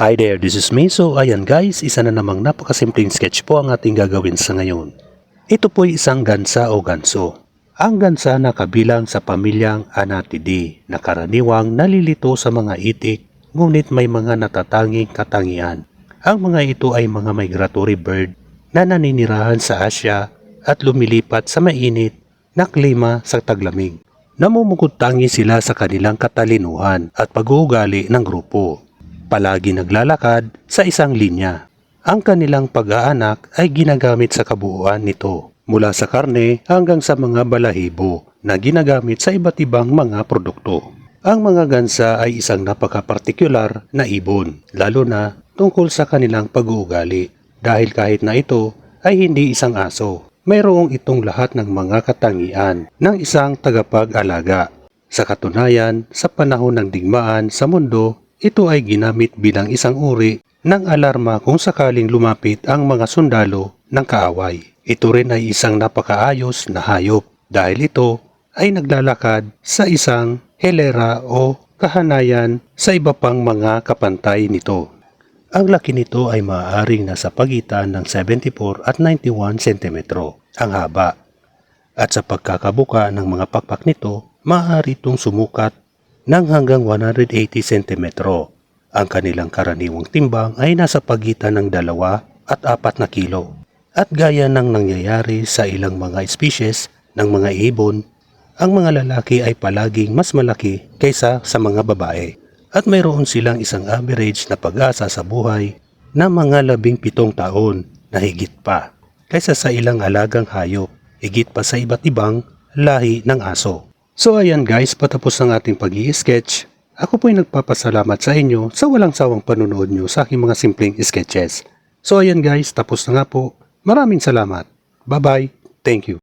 Hi there, this is me. So ayan guys, isa na namang napakasimpleng sketch po ang ating gagawin sa ngayon. Ito po'y isang gansa o ganso. Ang gansa na kabilang sa pamilyang Anatidae na karaniwang nalilito sa mga itik ngunit may mga natatanging katangian. Ang mga ito ay mga migratory bird na naninirahan sa Asya at lumilipat sa mainit na klima sa taglamig. Namumukod tangi sila sa kanilang katalinuhan at pag-uugali ng grupo palagi naglalakad sa isang linya. Ang kanilang pag-aanak ay ginagamit sa kabuuan nito, mula sa karne hanggang sa mga balahibo na ginagamit sa iba't ibang mga produkto. Ang mga gansa ay isang napaka-partikular na ibon, lalo na tungkol sa kanilang pag-uugali dahil kahit na ito ay hindi isang aso. Mayroong itong lahat ng mga katangian ng isang tagapag-alaga. Sa katunayan, sa panahon ng digmaan sa mundo, ito ay ginamit bilang isang uri ng alarma kung sakaling lumapit ang mga sundalo ng kaaway. Ito rin ay isang napakaayos na hayop dahil ito ay naglalakad sa isang helera o kahanayan sa iba pang mga kapantay nito. Ang laki nito ay maaaring nasa pagitan ng 74 at 91 cm ang haba. At sa pagkakabuka ng mga pakpak nito, maaari itong sumukat ng hanggang 180 cm. Ang kanilang karaniwang timbang ay nasa pagitan ng 2 at 4 na kilo. At gaya ng nangyayari sa ilang mga species ng mga ibon, ang mga lalaki ay palaging mas malaki kaysa sa mga babae. At mayroon silang isang average na pag-asa sa buhay na mga labing pitong taon na higit pa kaysa sa ilang alagang hayop, higit pa sa iba't ibang lahi ng aso. So ayan guys, patapos ng ating pag sketch Ako po'y nagpapasalamat sa inyo sa walang sawang panunood nyo sa aking mga simpleng sketches. So ayan guys, tapos na nga po. Maraming salamat. Bye-bye. Thank you.